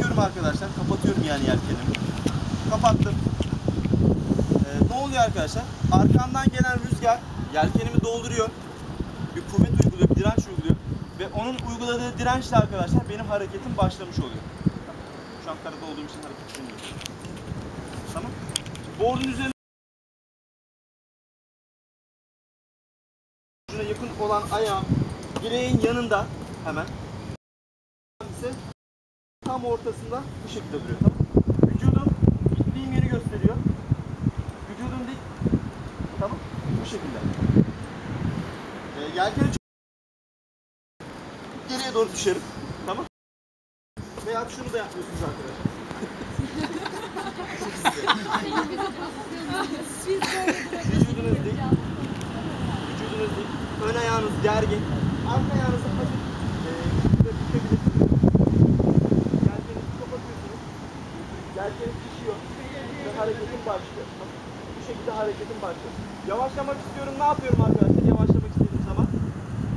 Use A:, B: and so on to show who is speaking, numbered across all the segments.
A: Kapatıyorum arkadaşlar. Kapatıyorum yani yelkenimi. Kapattım. Ee, ne oluyor arkadaşlar? Arkamdan gelen rüzgar yelkenimi dolduruyor. Bir kuvvet uyguluyor, bir direnç uyguluyor. Ve onun uyguladığı dirençle arkadaşlar benim hareketim başlamış oluyor. Şu an karada olduğum için hareket edemiyorum. Tamam. Board'un üzerine ucuna yakın olan ayağım direğin yanında hemen tam ortasında bu şekilde duruyor. Tamam. Vücudum gittiğim yeri gösteriyor. Vücudum dik. Tamam. Bu şekilde. Ee, yelkeni geriye doğru düşerim. Tamam. Veya şunu da yapıyorsunuz arkadaşlar. Vücudunuz dik. Vücudunuz dik. Ön ayağınız gergin. Arka ayağınızı hafif e, şurada bükebilirsiniz. Yelkenizi kapatıyorsunuz. Yelkeniz düşüyor. Ve hareketin başlıyor. Bu şekilde hareketin başlıyor. Yavaşlamak istiyorum. Ne yapıyorum arkadaşlar? Yavaşlamak istediğim zaman.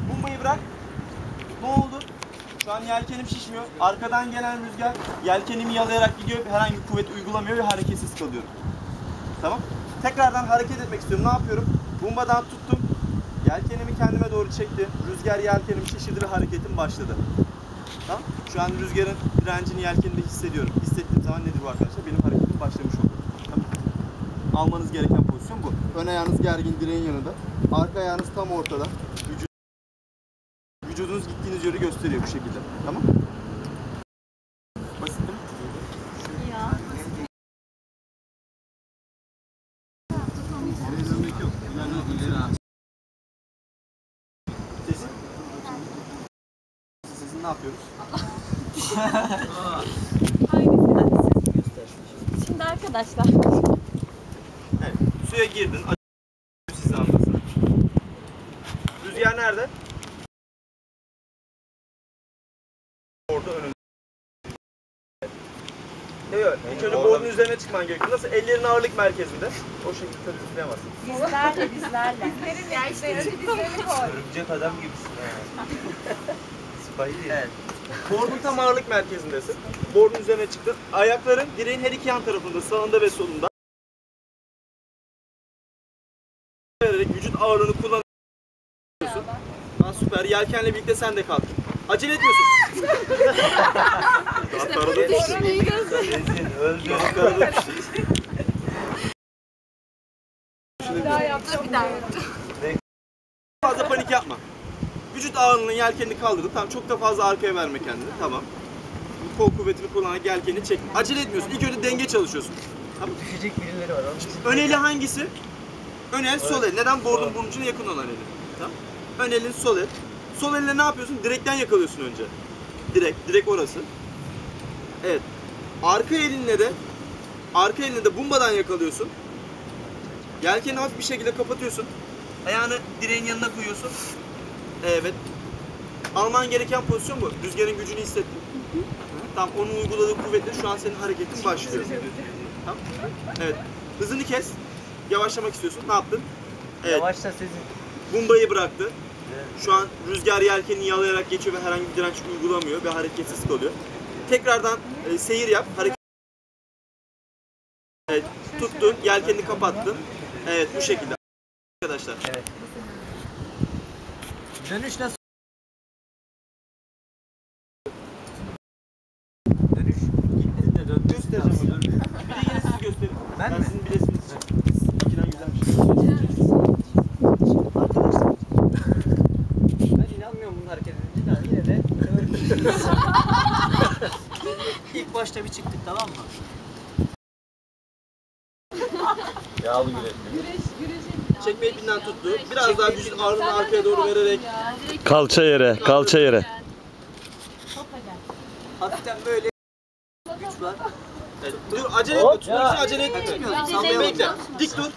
A: Bombayı bırak. Ne oldu? Şu an yelkenim şişmiyor. Arkadan gelen rüzgar yelkenimi yalayarak gidiyor. Herhangi bir kuvvet uygulamıyor ve hareketsiz kalıyorum. Tamam. Tekrardan hareket etmek istiyorum. Ne yapıyorum? Bombadan tuttum. Yelkenimi kendime doğru çektim. Rüzgar yelkenimi şişirdi ve hareketim başladı. Tamam. Şu an rüzgarın direncini yelkenimde hissediyorum. Hissettiğim zaman nedir bu arkadaşlar? Benim hareketim başlamış oldu. Almanız gereken pozisyon bu. Ön ayağınız gergin direğin yanında. Arka ayağınız tam ortada. Vücudunuz gittiğiniz yeri gösteriyor bu şekilde. Tamam? Basit değil mi? Sesin? Sesin ne yapıyoruz?
B: Şimdi arkadaşlar.
A: Suya girdin. anlasın. Rüzgar nerede? Orada önünde. Evet. İlk önce board'un üzerine çıkman gerekiyor. Nasıl? Ellerin ağırlık merkezinde. O şekilde tabii zıplayamazsın.
B: bizlerle bizlerle. ya işte dizlerini koy.
C: Örümcek adam gibisin ha. Spidey. Evet.
A: Board'un tam ağırlık merkezindesin. Board'un üzerine çıktın. Ayakların direğin her iki yan tarafında, sağında ve solunda. Vererek vücut ağırlığını kullanıyorsun. Ha, süper. Yelkenle birlikte sen de kalk. Acele etmiyorsun. Daha karada düştün.
C: Rezil öldü.
A: Daha karada düştün.
B: Bir daha.
A: fazla panik yapma. Vücut ağırlığının yelkenini kaldırdın. Tamam çok da fazla arkaya verme kendini. Tamam. Kol kuvvetini kullanarak yelkenini çek. Acele etmiyorsun. İlk önce denge çalışıyorsun. Tamam.
C: Düşecek birileri var.
A: Ön eli hangisi? Ön el, sol el. Neden? Board'un burnucuna yakın olan eli. Tamam. Ön elin sol el. Sol elle ne yapıyorsun? Direkten yakalıyorsun önce. Direk, direk orası. Evet. Arka elinle de arka elinle de bumbadan yakalıyorsun. Yelkeni hafif bir şekilde kapatıyorsun. Ayağını direğin yanına koyuyorsun. Evet. Alman gereken pozisyon bu. Rüzgarın gücünü hissettin. Tamam, onun uyguladığı kuvvetle şu an senin hareketin başlıyor. Tamam. Evet. Hızını kes. Yavaşlamak istiyorsun. Ne yaptın? Evet.
C: Yavaşla sizin.
A: Bumbayı bıraktı. Şu an rüzgar yelkenini yalayarak geçiyor ve herhangi bir direnç uygulamıyor ve hareketsiz kalıyor. Tekrardan e, seyir yap. Hareket Evet, tuttun, yelkenini kapattın. Evet, bu şekilde. Arkadaşlar.
C: Evet. Dönüş nasıl? Dönüş gitti de döndü.
A: Göstereceğim hocam. Bir de yine siz gösterin.
C: Ben
A: ben
C: mi?
A: sizin bilesiniz için. İkiden güzelmiş.
C: Arkadaşlar. Ben inanmıyorum bunun hareket edince de yine de İlk başta bir çıktık tamam mı? Yağlı güreş.
A: Çekme ipinden tuttu. Biraz daha vücut ağırlığını arkaya doğru vererek
D: Kalça yere, kalça yere.
C: Hafiften böyle güç var.
A: Evet, Dur acele etme. Tutmak için acele etme.
C: Sallayamadım.
A: Bekle. Dik dur.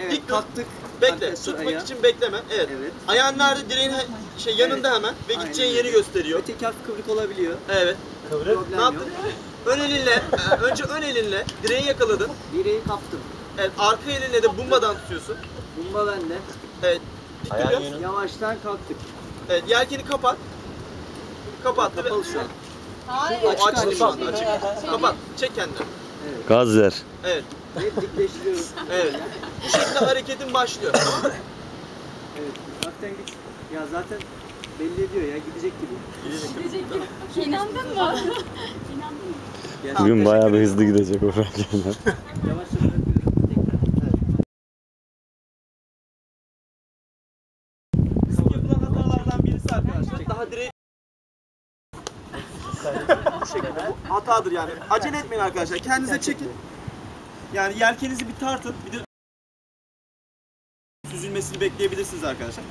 C: Evet,
A: Dik dur.
C: kalktık.
A: Bekle. Tutmak
C: ayağı.
A: için bekleme. Evet.
C: Evet.
A: Ayağın nerede? Direğin şey yanında hemen ve gideceğin yeri gösteriyor.
C: Öteki hafif kıvrık olabiliyor.
A: Evet.
C: Kıvrık.
A: Ne yaptın? Ön elinle, e, önce ön elinle direği yakaladın.
C: Direği kaptım.
A: Evet, arka elinle de bumbadan tutuyorsun.
C: Bumba bende.
A: Evet. Dik duruyor.
C: Yavaştan kalktık.
A: Evet, yelkeni kapat. Kapattı ve
C: Kapalı şu an.
B: Hayır.
A: Açık şu anda açık. Kapat. Çek kendini.
D: Gaz ver.
A: Evet.
C: Hep dikleştiriyoruz.
A: Evet. Bu şekilde hareketin başlıyor. Tamam mı?
C: Evet. Hafiften git. Ya zaten belli ediyor ya gidecek gibi.
B: İnandın mı?
D: Bugün bayağı bir hızlı gidecek
A: bu hatadır yani. Acele etmeyin arkadaşlar. Kendinize çekin. Yani yelkenizi bir tartın. Bir de süzülmesini bekleyebilirsiniz arkadaşlar.